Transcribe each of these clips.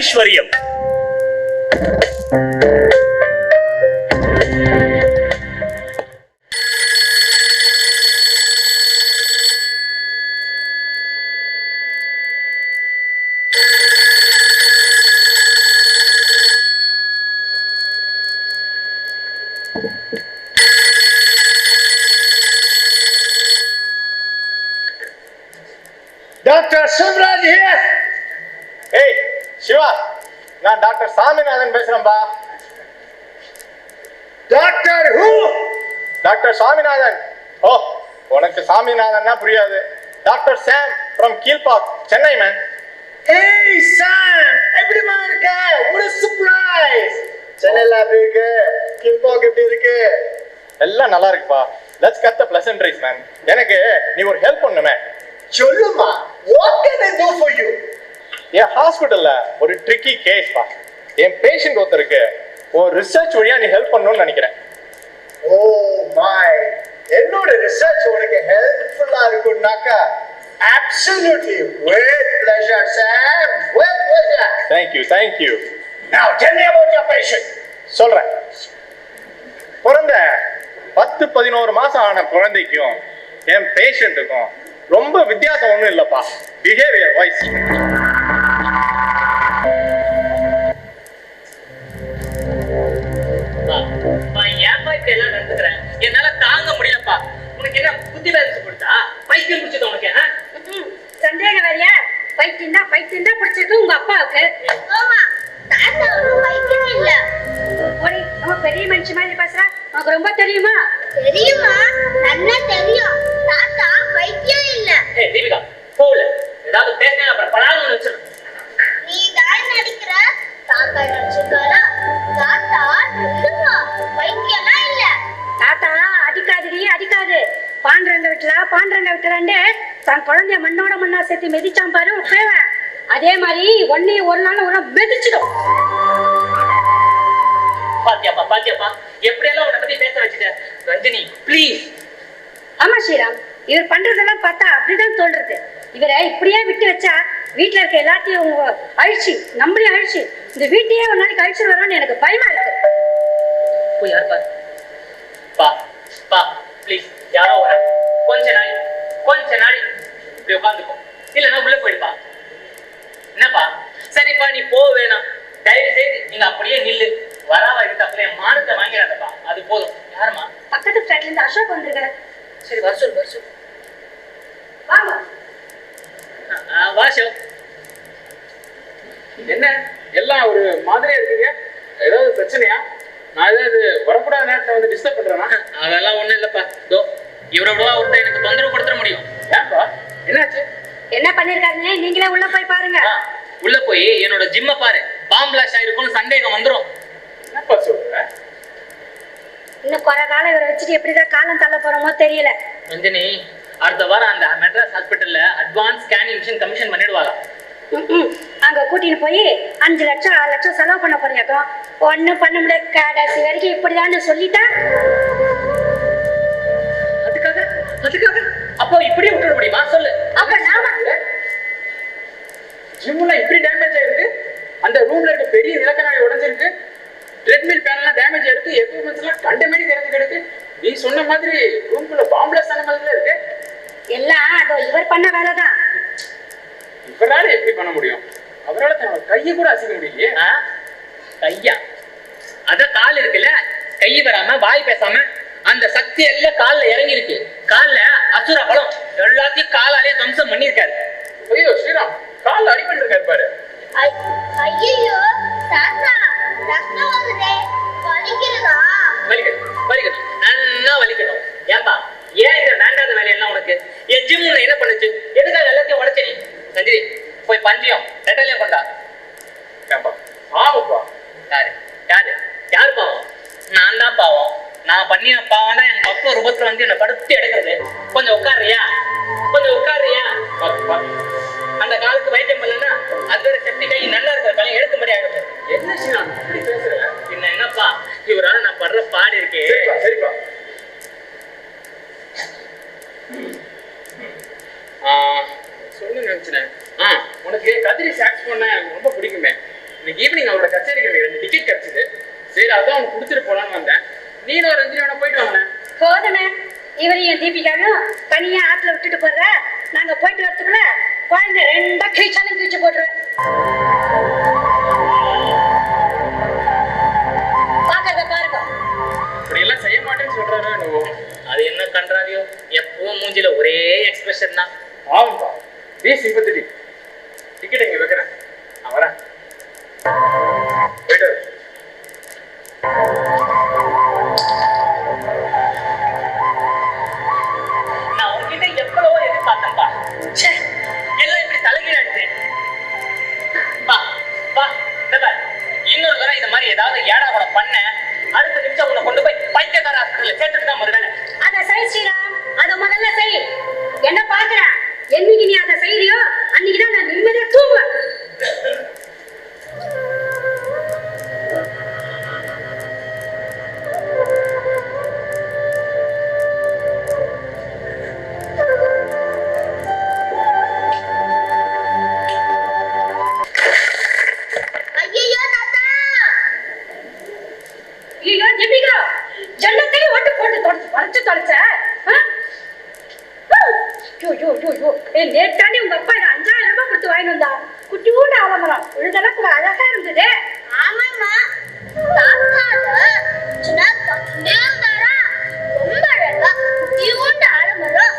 ஐஸ்வர்யம் doctor Shivraj here ஏய் சிவா நான் doctor Saminathan பேசுறேன்பா. Doctor who? Doctor Saminathan. ஓ உனக்கு சாமிநாதன்னா புரியாது. Doctor Sam from Kilpauk Chennai man ஏய் சாம் எப்படிமா இருக்க? ஒரு சர்ப்ரைஸ் சென்னைல எப்படி இருக்கு? கீழ்பாக் எப்படி இருக்கு? எல்லாம் நல்லா இருக்குப்பா. Let's cut the pleasantries man எனக்கு நீ ஒரு ஹெல்ப் பண்ணுமே சொல்லுமா what can I do for you என் ஹாஸ்பிடல்ல ஒரு ட்ரிக்கி கேஸ் பா. என் பேஷண்ட் ஒருத்தருக்கு ஒரு ரிசர்ச் வழியா நீ ஹெல்ப் பண்ணணும்னு நினைக்கிறேன். ஓ மை என்னோட ரிசர்ச் உனக்கு ஹெல்ப்ஃபுல்லா இருக்கும்னாக்கா absolutely with pleasure sam with pleasure. Thank you thank you. Now tell me about your patient. சொல்றேன். பிறந்த பத்து பதினோரு மாசம் ஆன குழந்தைக்கும் என் பேஷண்ட்டுக்கும் ரொம்ப வித்தியாசம் ஒண்ணும் இல்லப்பா. பிஹேவியர் வைஸ் உனக்கு என்ன புத்தி வேலை கொடுத்தா பைத்தியம் உனக்கு. சந்தேகம் வேறையா பைத்தியம் தான் பைத்தியம் தான் பிடிச்சிருக்கு உங்க அப்பாவுக்கு. ஆமா. தாத்தா ஒன்றும் வைக்கவே இல்ல. ஓடி நம்ம பெரிய மனுஷன் மாதிரி பேசுறா. உனக்கு ரொம்ப தெரியுமா? தெரியுமா? நல்லா தெரியும். தாத்தா வைத்தியம் இல்ல. தீபிகா. பாண்டரங்க விட்டுலான்னு தன் குழந்தைய மண்ணோட மண்ணா சேர்த்து மிதிச்சான் பாரு. பேவன் அதே மாதிரி ஒன்னையும் ஒரு நாள் ஒரு நாள் மிதிச்சிடும். பாத்தியாப்பா பாத்தியாப்பா. எப்படியெல்லாம் உன்னை பத்தி பேச வச்சுட்ட? ரஞ்சினி ப்ளீஸ் ஆமா ஸ்ரீராம். இவர் பண்றதெல்லாம் பார்த்தா அப்படிதான் தோன்றது. இவரை இப்படியே விட்டு வச்சா வீட்டுல இருக்க எல்லாத்தையும் உங்க அழிச்சு நம்மளையும் அழிச்சு இந்த வீட்டையே ஒரு நாளைக்கு அழிச்சிட்டு வரோம்னு எனக்கு பயமா இருக்கு. போய் யார் பா பா ப்ளீஸ் யாரோ வர கொஞ்ச நாள் கொஞ்ச நாள் இப்படி உட்காந்துக்கோ இல்லைன்னா உள்ள போயிடுப்பா. என்னப்பா? சரிப்பா நீ போக வேணாம். தயவு செய்து நீங்க அப்படியே நில்லு. வராவா இருக்கு அப்படியே மானத்தை வாங்கிறாதப்பா அது போதும். யாருமா பக்கத்து ஃபிளாட்ல இருந்து அசோக் வந்திருக்காரு. சரி வர சொல்லு வர சொல்லு. வாங்க வா என்ன? எல்லாம் ஒரு மாதிரியா இருக்கீங்க? ஏதாவது பிரச்சனையா? நான் ஏதாவது வரக்கூடாத நேரத்துல வந்து டிஸ்டர்ப் பண்றேனா? அதெல்லாம் ஒண்ணும் இல்லப்பா. தோ ஒருத்தன் எனக்கு தொந்தரவு கொடுத்துட முடியும். என்னாச்சு? என்ன பண்ணிருக்காருன்னு நீங்களே உள்ள போய் பாருங்க. உள்ள போய் என்னோட ஜிம்ம பாரு. பாம் ஆயிருக்கும்னு சந்தேகம் வந்துரும். இன்னும் குறை காலம் இவரை வச்சுட்டு எப்படிதான் காலம் தள்ள போறோமோ தெரியல. ரஞ்சினி அடுத்த வாரம் அந்த மெட்ராஸ் ஹாஸ்பிட்டல்ல அட்வான்ஸ் ஸ்கேனிங் மிஷின் கமிஷன் பண்ணிடுவாங்க. அங்க கூட்டின்னு போய் அஞ்சு லட்சம் ஆறு லட்சம் செலவு பண்ண போறியாக்கும். ஒண்ணும் பண்ண முடியாது. கடைசி வரைக்கும் இப்படிதான் சொல்லிட்டா அதுக்காக அப்போ இப்படியே விட்டுட முடியுமா? சொல்லு. அப்ப நாம ஜிம்ல இப்படி டேமேஜ் ஆயிருக்கு அந்த ரூம்ல இருக்க பெரிய விளக்கணாடி உடைஞ்சிருக்கு. ட்ரெட்மில் பேனல்லாம் டேமேஜ் ஆயிருக்கு எக்யூப்மெண்ட்ஸ் எல்லாம் கண்டமேடி தெரிஞ்சு கிடக்கு. நீ சொன்ன மாதிரி ரூம்குள்ள பாம்பிளஸ் ஆன மாதிரி இருக்கு. எல்லாம் அதோ இவர் பண்ண வேலைதான். இவரால எப்படி பண்ண முடியும்? அவரால தன்னோட கையை கூட அசைக்க முடியலையே? கையா? அத கால் இருக்குல்ல? கை வராம வாய் பேசாம அந்த சக்தி எல்லாம் கால்ல இறங்கி இருக்கு கால்ல அசுர பலம். எல்லாத்தையும் காலாலே தம்சம் பண்ணிருக்காரு ஐயோ ஸ்ரீராம் கால் அடிபட்டு இருக்காரு பாரு. ஐயோ தாத்தா ரத்தம் வருதே. வலிக்கிறதா வலிக்கணும் வலிக்கணும் நன்னா வலிக்கணும் ஏன்பா ஏன் இந்த வேண்டாத வேலையெல்லாம் உனக்கு? என் ஜிம் உன்னை என்ன பண்ணுச்சு? எதுக்காக எல்லாத்தையும் உடைச்ச நீ? போய் பஞ்சியம் ரெட்டலையும் கொண்டா. ஏன்பா ஆமாப்பா யாரு? யாரு? யாரு பாவம்? நான் தான் பாவம். நான் பண்ணின பாவம் தான் பக்க ரூபத்துல வந்து என்னை படுத்து எடுக்கிறது. கொஞ்சம் உட்காருறியா? கொஞ்சம் பாத்து அந்த காலுக்கு வைத்தியம் பண்ணலன்னா அதோட சக்தி கை நல்லா இருக்கிற கலை எடுக்க முடியாது என்ன ஸ்ரீராம் இப்படி பேசுற? பின்ன என்னப்பா? இவரால நான் படுற பாடு இருக்கே. சரிப்பா சொல்ல நினைச்சேன். ஆ உனக்கு கத்திரி சாக்ஸ் பண்ண ரொம்ப பிடிக்குமே. இன்னைக்கு ஈவினிங் அவரோட கச்சேரிக்கு ரெண்டு டிக்கெட் கிடைச்சது. சரி அதான் அவனுக்கு கொடுத்துட்டு போலான்னு வந்தேன். நீனும் ஒரு ரஞ்சினி வேணா போயிட்டு வாங்க. போதுமே. இவரையும் தீபிகாவும் தனியா ஆத்துல விட்டுட்டு போடுற நாங்க போயிட்டு வரதுக்குள்ள குழந்தை ரெண்டா கிழிச்சாலும் கிழிச்சு போட்டுருவேன். பாக்கறத பாருங்க. இப்படி எல்லாம் செய்ய மாட்டேன்னு சொல்றாரு என்னவோ? அது என்ன கன்றாவியோ? எப்பவும் மூஞ்சில ஒரே எக்ஸ்பிரஷன் தான். ஆமாப்பா. பி சிம்பத்தி டிக்கெட் இங்க வைக்கிறேன். நான் வரேன். போயிட்டு ஏதாவது ஏடா கூட பண்ண விழுதெல்லாம் அழகா இருந்தது ஆமாம்மா. தாத்தால சின்ன பக்கமே ரொம்ப அழகா குட்டியோண்டு ஆலமரம்.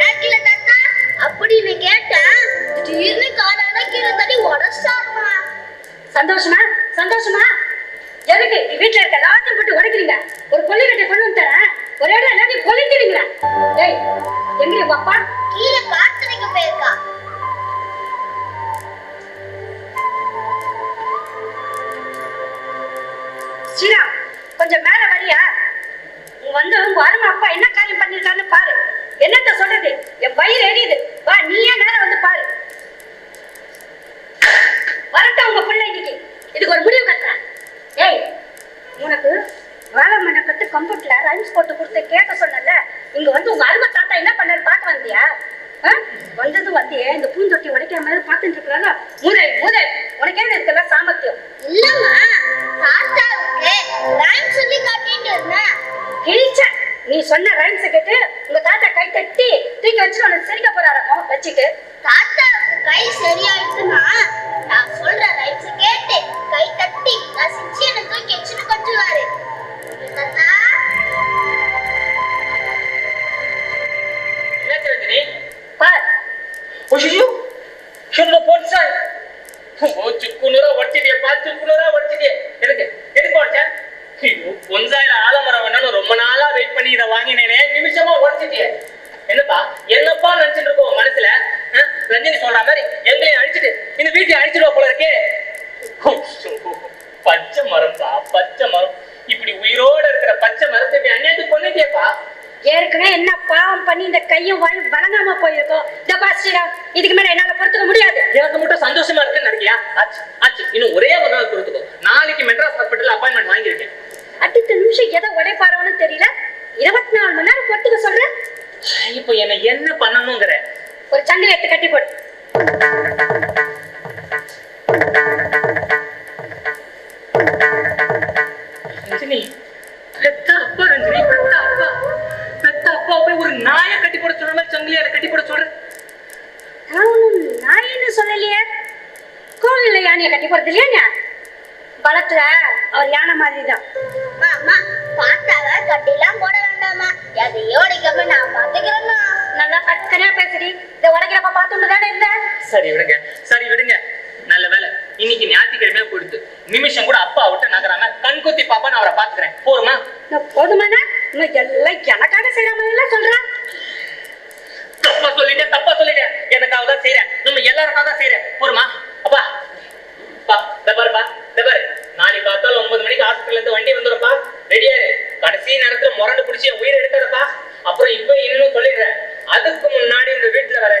நாக்கில தாத்தா அப்படின்னு கேட்டேன். திடீர்னு காடால கீழே தடி உடச்சாருமா. சந்தோஷமா? சந்தோஷமா? எதுக்கு? வீட்டுல இருக்க எல்லாத்தையும் போட்டு உடைக்கிறீங்க. ஒரு கொள்ளைக்கட்டை கொண்டு வந்து தரேன். ஒரு இடம் எல்லாத்தையும் கொலைக்கிறீங்களா ஏய் எங்க அப்பா? கீழே காத்தனைக்கு போயிருக்கா. ஸ்ரீராம் கொஞ்சம் மேல வரியா? உங்க வந்து உங்க அருமை அப்பா என்ன காரியம் பண்ணிருக்கான்னு பாரு. என்னத்த சொல்றது? என் வயிறு எரியுது. வா நீயே நேரம் வந்து பாரு. வரட்டும் உங்க பிள்ளை இன்னைக்கு. இதுக்கு ஒரு முடிவு கட்டுறேன் ஏய் உனக்கு வேலை மண்ணை கத்து கம்ப்யூட்டர்ல ரைம்ஸ் போட்டு கொடுத்து கேட்க சொன்னல இங்க வந்து உங்க அருமை தாத்தா என்ன பண்ணாரு பார்க்க வந்தியா? வந்தது வந்தியே இந்த பூந்தொட்டி உடைக்கிற மாதிரி பார்த்துட்டு இருக்கிறாங்க மூதை மூதை உனக்கே இருக்குல்ல சாமர்த்தியம்? இல்லம்மா ரைம் சொல்லி காட்டிட்டு இருந்தேன் கிழிச்ச. நீ சொன்ன ரைம்ஸ் கேட்டு உங்க தாத்தா கை தட்டி தூக்கி வச்சு உனக்கு சிரிக்க போறாராம் வச்சுட்டு. தாத்தாவுக்கு கை சரியாயிடுச்சுன்னா நான் பொன்சாயில ஆலமரம் வேணும்னு ரொம்ப நாளா வெயிட் பண்ணி இதை வாங்கினேனே. நிமிஷமா உடச்சிட்டியே. என்னப்பா? என்னப்பா நினைச்சிட்டு இருக்கோம் மனசுல? ரஞ்சினி சொல்ற மாதிரி எங்களையும் அழிச்சிட்டு இந்த வீட்டையும் அழிச்சிடுவா போல இருக்கே. பச்சை மரம்ப்பா பச்சை மரம். இப்படி உயிரோட இருக்கிற பச்சை மரத்தை இப்படி அந்நியத்துக்கு கொண்டுட்டியப்பா ஏற்கனவே என்ன பாவம் பண்ணி இந்த கையும் வாயும் வழங்காம போயிருக்கோம். இந்த பாஸ்டரா இதுக்கு மேல என்னால பொறுத்துக்க முடியாது. எனக்கு மட்டும் சந்தோஷமா இருக்குன்னு நினைக்கியா ஆச்சு ஆச்சு இன்னும் ஒரே ஒரு நாள் கொடுத்துக்கோ நாளைக்கு மெட்ராஸ் ஹாஸ்பிட்டல் அப்பாயின்மெண்ட் வாங்கியிருக்கேன். அடுத்த நிமிஷம் எதை உடைப்பாரோன்னு தெரியல? இருபத்தி நாலு மணி நேரம் பொறுத்துக்க சொல்றேன் இப்போ என்ன என்ன பண்ணணுங்கிற? ஒரு சங்கிலி எடுத்து கட்டி போடு. பலத்துல அவர் யானை மாதிரி தான் அம்மா தாத்தாவை கட்டிலாம் போட வேண்டாமா? எதையோ உடைக்காம நான் பாத்துக்கிறேன்னா நல்லா பக்கனையா பேசுடி. இதை உடைக்கிறப்ப பார்த்துட்டு தானே இருந்தேன் சரி விடுங்க. சரி விடுங்க. நல்ல வேலை. இன்னைக்கு ஞாயிற்றுக்கிழமையா கொடுத்து நிமிஷம் கூட அப்பா விட்டு நகராம கண் குத்தி பாப்பா நான் அவரை பாத்துக்கிறேன் போருமா போதுமானா? இன்னும் எல்லாம் எனக்காக செய்யற மாதிரி எல்லாம் சொல்றேன் தப்பா சொல்லிட்டேன் தப்பா சொல்லிட்டேன். எனக்காக தான் செய்யறேன். நம்ம எல்லாருக்காக தான் செய்யறேன். போருமா அப்பா. பா பாருப்பா பாரு நாளைக்கு பார்த்தாலும் ஒன்பது மணிக்கு ஹாஸ்பிட்டல்ல இருந்து வண்டி வந்துரும்ப்பா. ரெடியா கடைசி நேரத்துல முரண்டு பிடிச்சி என் உயிரை எடுக்காதப்பா. அப்புறம் இப்ப இன்னும் சொல்லிடுறேன். அதுக்கு முன்னாடி இந்த வீட்டுல வேற